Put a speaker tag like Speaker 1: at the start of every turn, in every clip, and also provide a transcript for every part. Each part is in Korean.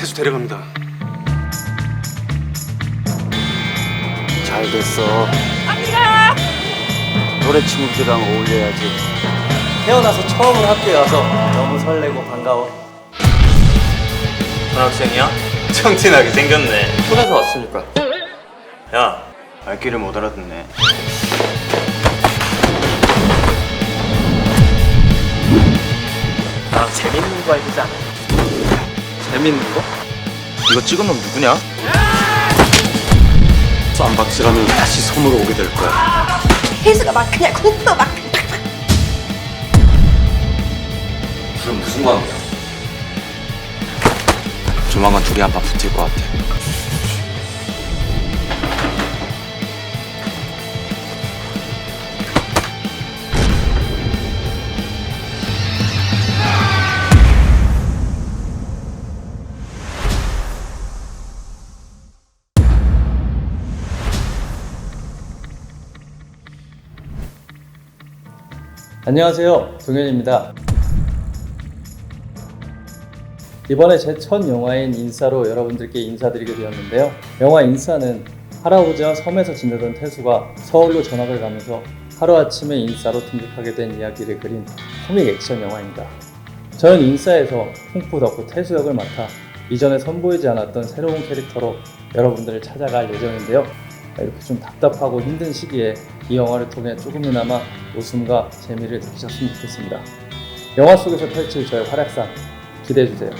Speaker 1: 태수 데려갑니다.
Speaker 2: 잘 됐어. 노래 친구들이랑 어울려야지. 태어나서 처음으로 학교에 와서 너무 설레고 반가워.
Speaker 3: 전학생이야? 청진하게 생겼네.
Speaker 2: 손에서 왔으니까.
Speaker 3: 야, 말귀를 못 알아듣네.
Speaker 2: 나랑 재밌는 거 해보자. 재밌는 거?
Speaker 3: 이거 찍은 놈 누구냐?
Speaker 1: 쌈박질하면 다시 섬으로 오게 될 거야.
Speaker 4: 혜수가 막 그냥 국도 막
Speaker 1: 그럼 무슨 관계야? 조만간 둘이 한판 붙을 것 같아.
Speaker 5: 안녕하세요. 동현입니다. 이번에 제 첫 영화인 인싸로 여러분들께 인사드리게 되었는데요. 영화 인싸는 할아버지와 섬에서 지내던 태수가 서울로 전학을 가면서 하루아침에 인싸로 등극하게 된 이야기를 그린 코믹 액션 영화입니다. 저는 인싸에서 홍프 덕후 태수 역을 맡아 이전에 선보이지 않았던 새로운 캐릭터로 여러분들을 찾아갈 예정인데요. 이렇게 좀 답답하고 힘든 시기에 이 영화를 통해 조금이나마 웃음과 재미를 느끼셨으면 좋겠습니다. 영화 속에서 펼칠 저의 활약상 기대해주세요.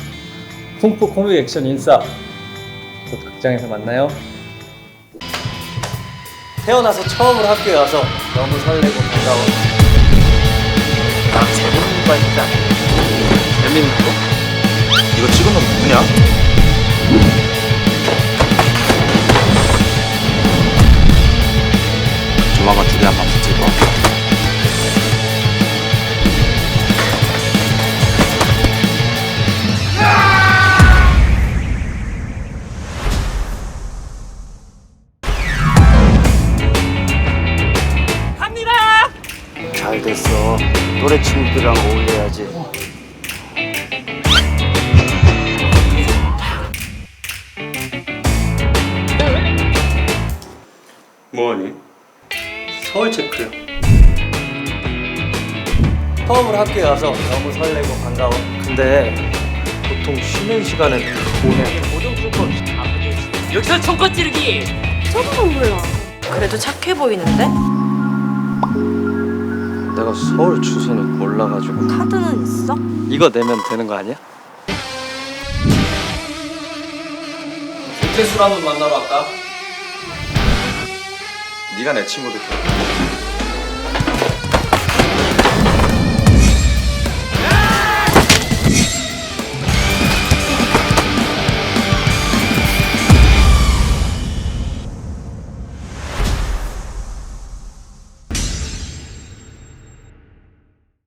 Speaker 5: 풍프 코믹 액션 인싸 곧 극장에서 만나요.
Speaker 2: 태어나서 처음으로 학교에 와서 너무 설레고 반가워. 나랑 재밌는 거 해보자.
Speaker 3: 재밌는 거?
Speaker 2: 잘 됐어. 노래 친구들이랑 어울려야지.
Speaker 3: 뭐하니?
Speaker 2: 서울 체크요. 처음으로 학교에 와서 너무 설레고 반가워. 근데 보통 쉬는 시간엔 뭐해?
Speaker 6: 여기서 총껏 찌르기
Speaker 4: 저거는 몰라 그래도 착해 보이는데?
Speaker 2: 내가 서울 주소는 몰라가지고
Speaker 4: 카드는 있어?
Speaker 2: 이거 내면 되는 거 아니야?
Speaker 5: 김태수를 한번 만나러 갈까?
Speaker 1: 네가 내 친구들 켜.